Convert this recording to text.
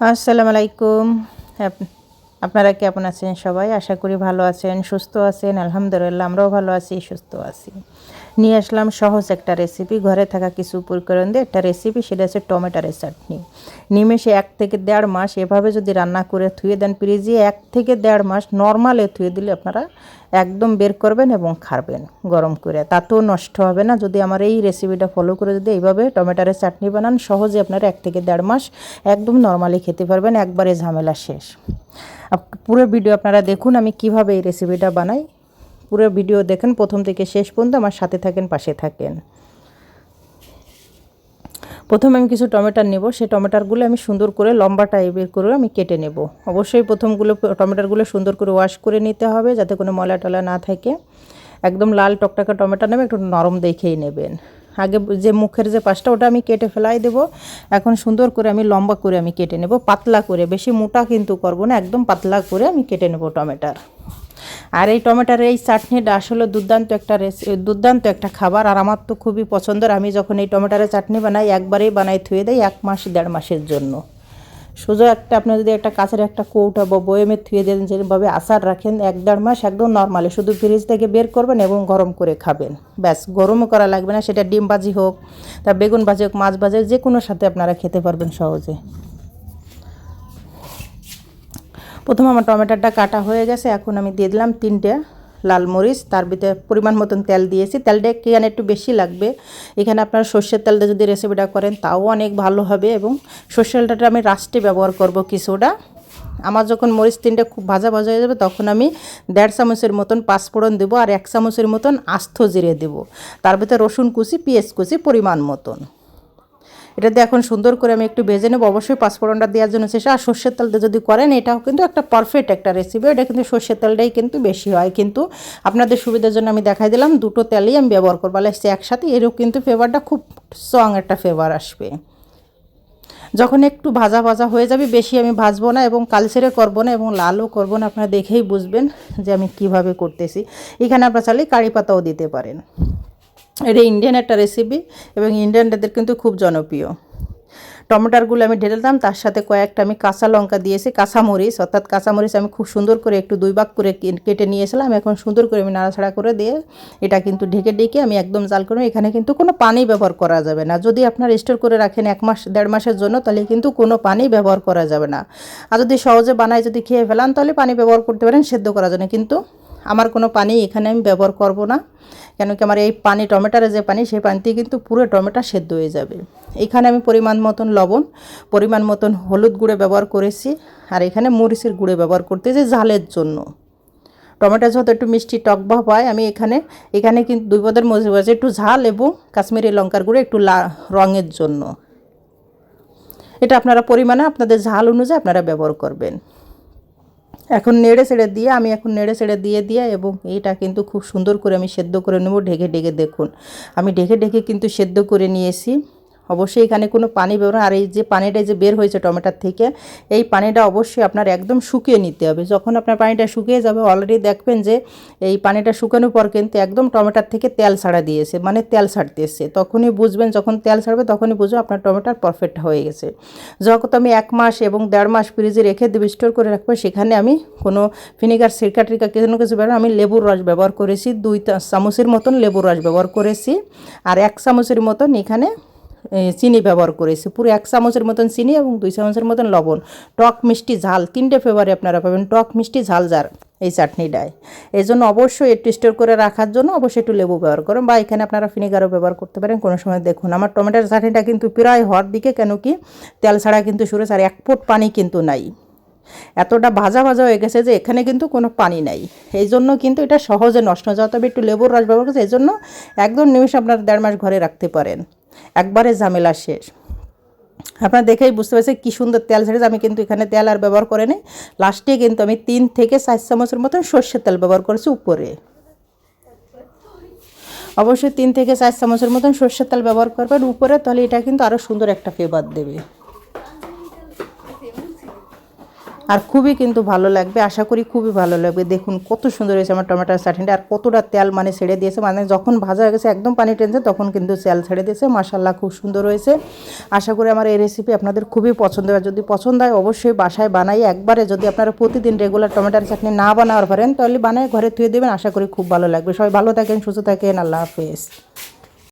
আসসালামু আলাইকুম আপ- আপনারা কেমন আছেন সবাই? আশা করি ভালো আছেন, সুস্থ আছেন। আলহামদুলিল্লাহ, আমরাও ভালো আছি, সুস্থ আছি। নিয়ে আসলাম সহজ একটা রেসিপি ঘরে থাকা কিছু উপকরণ দিয়ে একটা রেসিপি সেটা হচ্ছে টমেটোরের চাটনি। নিমেষে এক থেকে দেড় মাস এভাবে যদি রান্না করে থুয়ে দেন ফ্রিজে এক থেকে দেড় মাস নর্মালে থুয়ে দিলে আপনারা একদম বের করবেন এবং খাবেন গরম করে। তাতেও নষ্ট হবে না। যদি আমার এই রেসিপিটা ফলো করে যদি এইভাবে টমেটোরের চাটনি বানান, সহজে আপনারা এক থেকে দেড় মাস একদম নর্মালি খেতে পারবেন, একবারে ঝামেলা শেষ। পুরো ভিডিও আপনারা দেখুন আমি কীভাবে এই রেসিপিটা বানাই। পুরো ভিডিও দেখেন, প্রথম থেকে শেষ পর্যন্ত আমার সাথে থাকেন, পাশে থাকেন। প্রথমে আমি কিছু টমেটোর নেব, সেই টমেটোরগুলো আমি সুন্দর করে লম্বা টাইপের করে আমি কেটে নেব। অবশ্যই প্রথমগুলো টমেটোরগুলো সুন্দর করে ওয়াশ করে নিতে হবে, যাতে কোনো ময়লা টলা না থাকে। একদম লাল টকটাকা টমেটো নেবে একটু নরম দেখেই নেবেন। আগে যে মুখের যে পাশটা, ওটা আমি কেটে ফেলাই দেবো। এখন সুন্দর করে আমি লম্বা করে আমি কেটে নেব, পাতলা করে, বেশি মোটা কিন্তু করব না, একদম পাতলা করে আমি কেটে নেব টমেটোর। আর এই টমেটোর এই চাটনিটা আসলে দুর্দান্ত একটা দুর্দান্ত একটা খাবার। আর আমার তো খুবই পছন্দের। আমি যখন এই টমেটোর চাটনি বানাই, একবারেই বানাই, থুয়ে দেয় এক মাস, দেড় মাসের জন্য। সোজা একটা, আপনি যদি একটা কাছের একটা কৌটা বা বয়েমে থুয়ে দেন, যেভাবে আচার রাখেন, এক দেড় মাস একদম নর্মালি শুধু ফ্রিজ থেকে বের করবেন এবং গরম করে খাবেন। ব্যাস গরমও করা লাগবে না। সেটা ডিম ভাজি হোক, তা বেগুন ভাজি হোক, মাছ ভাজি যে কোনো সাথে আপনারা খেতে পারবেন সহজে। প্রথম আমার টমেটোটা কাটা হয়ে গেছে, এখন আমি দিয়ে দিলাম তিনটে লাল মরিচ, তার ভিতরে পরিমাণ মতন তেল দিয়েছি। তেলটা এখানে একটু বেশি লাগবে। এখানে আপনারা সর্ষের তেল দিয়ে যদি রেসিপিটা করেন, তাও অনেক ভালো হবে এবং সর্ষের তেলটা আমি রাস্টে ব্যবহার করব কিছুটা। আমার যখন মরিচ তিনটে খুব ভাজা ভাজা হয়ে যাবে, তখন আমি দেড় চামচের মতন পাঁচফোড়ন দেবো আর এক চামচের মতন আস্ত জিরে দেবো। তার ভিতরে রসুন কুচি, পেঁয়াজ কুচি পরিমাণ মতন। এটা দিয়ে এখন সুন্দর করে আমি একটু ভেজে নেব। অবশ্যই পাঁচফোড়নটা দেওয়ার জন্য চেষ্টা। আর সর্ষের তেল দিয়ে যদি করেন, এটাও কিন্তু একটা পারফেক্ট একটা রেসিপি এটা কিন্তু সর্ষের তেলটাই কিন্তু বেশি হয়। কিন্তু আপনাদের সুবিধার জন্য আমি দেখাই দিলাম, দুটো তেলই আমি ব্যবহার করব। লাগছে একসাথে এরও কিন্তু ফ্লেভারটা খুব স্ট্রং একটা ফ্লেভার আসবে। যখন একটু ভাজা ভাজা হয়ে যাবে, বেশি আমি ভাজবো না এবং কালচেরে করব না এবং লালও করব না, আপনারা দেখেই বুঝবেন যে আমি কীভাবে করতেছি। এখানে আপনারা চাইলে কারি পাতাও দিতে পারেন। এটা ইন্ডিয়ান একটা রেসিপি এবং ইন্ডিয়ানদের কিন্তু খুব জনপ্রিয়। টমেটোরগুলো আমি ঢেলে দিলাম, তার সাথে কয়েকটা আমি কাঁচা লঙ্কা দিয়েছি কাঁচামরিচ অর্থাৎ কাঁচামরিচ আমি খুব সুন্দর করে একটু দুই ভাগ করে কেটে নিয়েছিলাম, এখন সুন্দর করে আমি নাড়াছাড়া করে দিয়ে এটা কিন্তু ঢেকে ডেকে আমি একদম জাল করে এখানে কিন্তু কোনো পানি ব্যবহার করা যাবে না। যদি আপনার স্টোর করে রাখেন এক মাস, দেড় মাসের জন্য, তাহলে কিন্তু কোনো পানি ব্যবহার করা যাবে না। আর যদি সহজে বানায় যদি খেয়ে ফেলান, তাহলে পানি ব্যবহার করতে পারেন, সেদ্ধ করার জন্য কিন্তু আমার কোনো পানি এখানে আমি ব্যবহার করব না। কেন কি আমার এই পানি, টমেটোর যে পানি, সেই পানিতে কিন্তু পুরো টমেটো সেদ্ধ হয়ে যাবে। এখানে আমি পরিমাণ মতন লবণ, পরিমাণ মতন হলুদ গুঁড়ো ব্যবহার করেছি। আর এখানে মরিচের গুঁড়ো ব্যবহার করতেছি ঝালের জন্য। টমেটো যত একটু মিষ্টি টক ভাব হয়, আমি এখানে এখানে কিন্তু দুই পদের মধ্যে আছে একটু ঝাল এবং কাশ্মীরি লঙ্কার গুঁড়ো একটু লা, রঙের জন্য। এটা আপনারা পরিমাণে আপনাদের ঝাল অনুযায়ী আপনারা ব্যবহার করবেন। এখন নেড়ে ছেড়ে দিয়ে, আমি এখন নেড়ে ছেড়ে দিয়ে দিয়ে এবং এটা কিন্তু খুব সুন্দর করে আমি সেদ্ধ করে নেব। ঢেকে ঢেকে দেখুন। আমি ঢেকে ঢেকে কিন্তু সেদ্ধ করে নিয়েছি। অবশ্যই এখানে কোনো পানি ব্যবহার আর এই যে পানিটা যে বের হয়েছে টমেটোর থেকে, এই পানিটা অবশ্যই আপনার একদম শুকিয়ে নিতে হবে। যখন আপনার পানিটা শুকিয়ে যাবে অলরেডি দেখবেন যে এই পানিটা শুকানোর পর কিন্তু একদম টমেটোর থেকে তেল ছাড়া দিয়েছে মানে তেল ছাড়তেছে তখনই বুঝবেন, যখন তেল ছাড়বে, তখনই বুঝব আপনার টমেটোর পারফেক্ট হয়ে গেছে। যখন আমি এক মাস এবং দেড় মাস ফ্রিজে রেখে দেবো স্টোর করে রাখব, সেখানে আমি কোনো ভিনেগার সিরকা টিরকা, কোনো কিছু ব্যবহার আমি লেবুর রস ব্যবহার করেছি, দুই চামচের মতন লেবুর রস ব্যবহার করেছি। আর এক চামচের মতন এখানে চিনি ব্যবহার করেছি। পুরো এক চামচের মতন চিনি এবং দুই চামচের মতন লবণ। টক মিষ্টি ঝাল, তিনটে ফ্লেভারে আপনারা পাবেন টক মিষ্টি ঝাল যার এই চাটনিটায় এই জন্য অবশ্যই একটু স্টোর করে রাখার জন্য অবশ্যই একটু লেবু ব্যবহার করুন বা এখানে আপনারা ভিনেগারও ব্যবহার করতে পারেন, কোনো সময় দেখুন। আমার টমেটোর চাটনিটা কিন্তু প্রায় হওয়ার দিকে কেন কি তেল ছাড়া কিন্তু শুরু আর এক ফুট পানি কিন্তু নাই। এতটা ভাজা ভাজা হয়ে গেছে যে এখানে কিন্তু কোনো পানি নাই। এই জন্য কিন্তু এটা সহজে নষ্ট হয়ে। যাওয়া তবে একটু লেবুর রস ব্যবহার করছে এই জন্য একদম নিমিষে আপনার দেড় মাস ঘরে রাখতে পারেন। একবারে ঝামেলা শেষ। আপনারা দেখেই বুঝতে পারছেন কী সুন্দর তেল ছেড়েছে। আমি কিন্তু এখানে তেল আর ব্যবহার করে নিই। লাস্টে কিন্তু আমি তিন থেকে চার চামচের মতন সর্ষের তেল ব্যবহার করেছি উপরে। অবশ্যই তিন থেকে চার চামচের মতন সর্ষের তেল ব্যবহার করবেন। উপরে তাহলে এটা কিন্তু আরও সুন্দর একটা ফ্লেভার দেবে। আর খুবই কিন্তু ভালো লাগবে, আশা করি খুবই ভালো লাগবে। দেখুন কত সুন্দর হয়েছে আমার টমেটোর চাটনিটা, আর কতটা তেল মানে ছেড়ে দিয়েছে। মানে যখন ভাজা হয়ে গেছে, একদম পানি টেনছে তখন কিন্তু তেল ছেড়ে দিয়েছে। মাসাল্লাহ খুব সুন্দর হয়েছে। আশা করি আমার এই রেসিপি আপনাদের খুবই পছন্দ হবে। যদি পছন্দ হয়, অবশ্যই বাসায় বানাই। একবারে যদি আপনারা প্রতিদিন রেগুলার টমেটোর চাটনি না বানাবার পারেন, তাহলে বানায় ঘরে থুয়ে দেবেন। আশা করি খুব ভালো লাগবে। সবাই ভালো থাকেন, সুস্থ থাকেন। আল্লাহ হাফেজ।